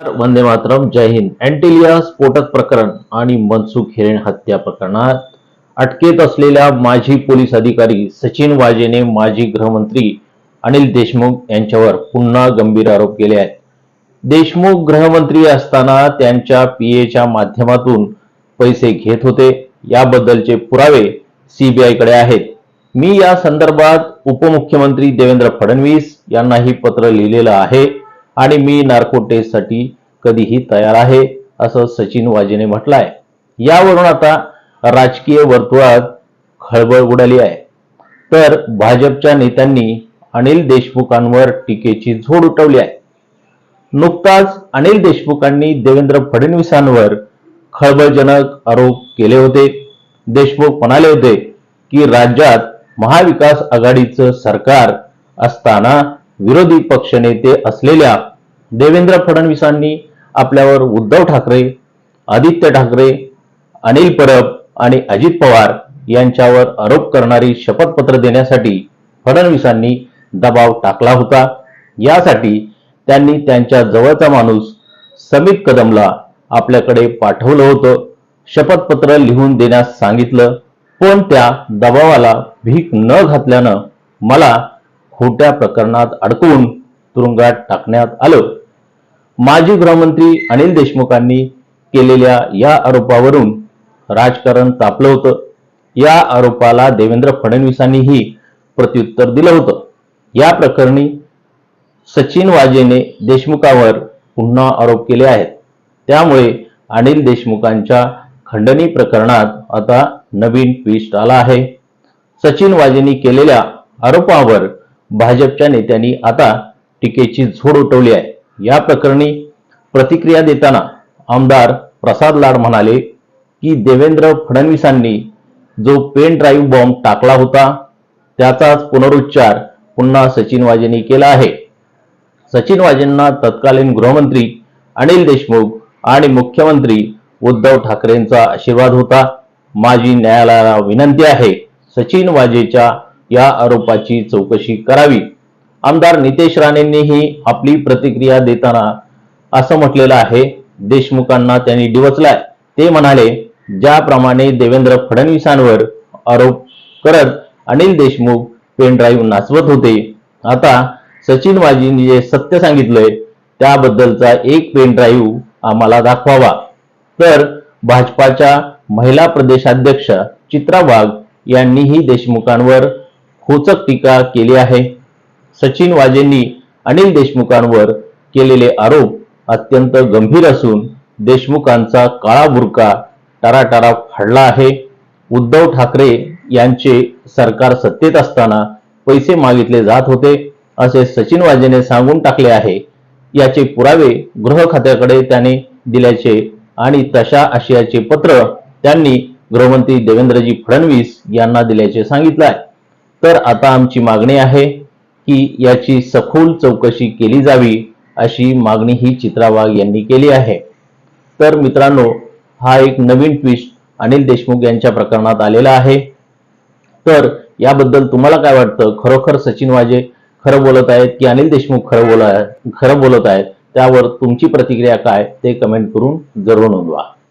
वंदे मातरम जय हिंद. अँटिलिया स्फोटक प्रकरण आणि मनसुख हिरेन हत्या प्रकरणात अटकेत असलेल्या माजी पोलीस अधिकारी सचिन वाजेने माजी गृहमंत्री अनिल देशमुख यांच्यावर पुन्हा गंभीर आरोप केले आहेत. देशमुख गृहमंत्री असताना त्यांच्या पीएच्या माध्यमातून पैसे घेत होते. याबद्दलचे पुरावे सीबीआयकडे आहेत. मी या संदर्भात उपमुख्यमंत्री देवेंद्र फडणवीस यांनाही पत्र लिहिलेलं आहे. आणि मी नार्को टेस्टसाठी कधीही तयार आहे असं सचिन वाजेने म्हटलं आहे यावरून आता राजकीय वर्तुळात खळबळ उडाली आहे. तर भाजपच्या नेत्यांनी अनिल देशमुखांवर टीकेची झोड उठवली आहे. नुकताच अनिल देशमुखांनी देवेंद्र फडणवीसांवर खळबळजनक आरोप केले होते. देशमुख म्हणाले होते की राज्यात महाविकास आघाडीचं सरकार असताना विरोधी पक्षनेते असलेल्या देवेंद्र फडणवीसांनी आपल्यावर उद्धव ठाकरे आदित्य ठाकरे अनिल परब आणि अजित पवार यांच्यावर आरोप करणारी शपथपत्र देण्यासाठी फडणवीसांनी दबाव टाकला होता. यासाठी त्यांनी त्यांच्या जवळचा माणूस समित कदमला आपल्याकडे पाठवलं होतं. शपथपत्र लिहून देण्यास सांगितलं पण त्या दबावाला भीक न घातल्यानं मला खोट्या प्रकरणात अडकवून तुरुंगात टाकण्यात आलं. माजी गृहमंत्री अनिल देशमुखांनी केलेल्या या आरोपावरून राजकारण तापलं होतं. या आरोपाला देवेंद्र फडणवीसांनीही प्रत्युत्तर दिलं होतं. या प्रकरणी सचिन वाजेने देशमुखावर पुन्हा आरोप केले आहेत. त्यामुळे अनिल देशमुखांच्या खंडणी प्रकरणात आता नवीन ट्विस्ट आला आहे. सचिन वाजेंनी केलेल्या आरोपावर भाजपच्या नेत्यांनी आता टीकेची झोड उठवली आहे. या प्रकरणी प्रतिक्रिया देताना आमदार प्रसाद लाड म्हणाले की देवेंद्र फडणवीसांनी जो पेन ड्राईव्ह बॉम्ब टाकला होता त्याचाच पुनरुच्चार पुन्हा सचिन वाजेंनी केला आहे. सचिन वाजेंना तत्कालीन गृहमंत्री अनिल देशमुख आणि मुख्यमंत्री उद्धव ठाकरेंचा आशीर्वाद होता. माझी न्यायालयाला विनंती आहे सचिन वाजेच्या या आरोपाची चौकशी करावी. आमदार नितेश राणेंनीही आपली प्रतिक्रिया देताना असं म्हटलेलं आहे देशमुखांना त्यांनी डिवचलाय. ते म्हणाले ज्याप्रमाणे देवेंद्र फडणवीसांवर आरोप करत अनिल देशमुख पेन ड्राईव्ह नाचवत होते आता सचिन वाजींनी जे सत्य सांगितलंय त्याबद्दलचा एक पेन ड्राईव्ह आम्हाला दाखवावा. तर भाजपाच्या महिला प्रदेशाध्यक्ष चित्रा वाघ यांनीही देशमुखांवर खोचक टीका केली आहे. सचिन वाजेंनी अनिल देशमुखांवर केलेले आरोप अत्यंत गंभीर असून देशमुखांचा काळा बुरका टाराटारा फाडला आहे. उद्धव ठाकरे यांचे सरकार सत्तेत असताना पैसे मागितले जात होते असे सचिन वाजेने सांगून टाकले आहे. याचे पुरावे गृह खात्याकडे त्याने दिल्याचे आणि तशा आशयाचे पत्र त्यांनी गृहमंत्री देवेंद्रजी फडणवीस यांना दिल्याचे सांगितलं आहे. तर आता आमची मागणी आहे की याची सखोल चौकशी केली जावी अशी मागणी ही चित्रा वाघ यांनी केली आहे. तर मित्रांनो हा एक नवीन ट्विस्ट अनिल देशमुख यांच्या प्रकरणात आलेला आहे. तर याबद्दल तुम्हाला काय वाटतं? खरोखर सचिन वाजे खरं बोलत आहेत की अनिल देशमुख खरं बोलत खरं बोलत आहेत? त्यावर तुमची प्रतिक्रिया काय? ते कमेंट करून जरूर नोंदवा.